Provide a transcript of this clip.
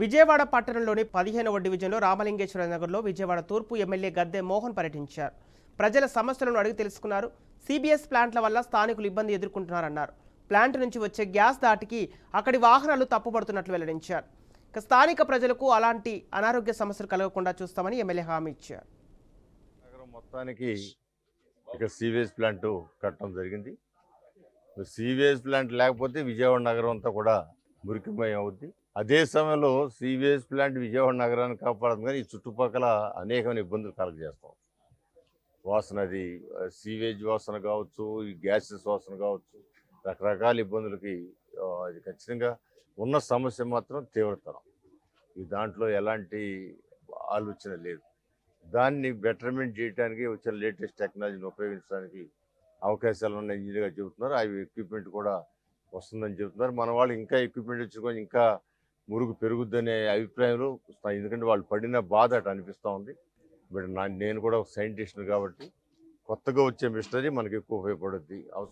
విజయవాడ పట్టణంలోని పదిహేనవ డివిజన్లో రామలింగేశ్వర నగర్లో విజయవాడ తూర్పు ఎమ్మెల్యే గద్దె మోహన్ పర్యటించారు. ప్రజల సమస్యలను అడిగి తెలుసుకున్నారు. సిబిఎస్ ప్లాంట్ల వల్ల స్థానికులు ఇబ్బంది ఎదుర్కొంటున్నారన్నారు. ప్లాంట్ నుంచి వచ్చే గ్యాస్ దాటికి అక్కడి వాహనాలు తప్పుపడుతున్నట్లు వెల్లడించారు. ఇక స్థానిక ప్రజలకు అలాంటి అనారోగ్య సమస్యలు కలగకుండా చూస్తామని ఎమ్మెల్యే హామీ ఇచ్చారు. నగరం మొత్తానికి ఇక సీవేజ్ ప్లాంట్ కట్టడం జరిగింది. సీవేజ్ ప్లాంట్ లేకపోతే విజయవాడ నగరం అంతా కూడా మురికిమయం అవుద్ది. అదే సమయంలో సీవేజ్ ప్లాంట్ విజయవాడ నగరాన్ని కాపాడదు కానీ ఈ చుట్టుపక్కల అనేకమైన ఇబ్బందులు కలగజేస్తాం వాసన అది సీవేజ్ వాసన కావచ్చు ఈ గ్యాసెస్ వాసన కావచ్చు రకరకాల ఇబ్బందులకి అది ఖచ్చితంగా ఉన్న సమస్య మాత్రం తీవ్రతరం. ఈ దాంట్లో ఎలాంటి ఆలోచన లేదు. దాన్ని బెటర్మెంట్ చేయడానికి వచ్చిన లేటెస్ట్ టెక్నాలజీని ఉపయోగించడానికి అవకాశాలు ఉన్న ఇంజనీర్గా చెబుతున్నారు. అవి ఎక్విప్మెంట్ కూడా వస్తుందని చెప్తున్నారు. మన వాళ్ళు ఇంకా ఎక్విప్మెంట్ వచ్చుకొని ఇంకా మురుగు పెరుగుద్దనే అభిప్రాయంలో ఎందుకంటే వాళ్ళు పడిన బాధ అటు అనిపిస్తూ ఉంది. బట్ నా నేను కూడా ఒక సైంటిస్ట్ని కాబట్టి కొత్తగా వచ్చే మిషనరీ మనకి ఎక్కువ ఉపయోగపడుద్ది. అవసరం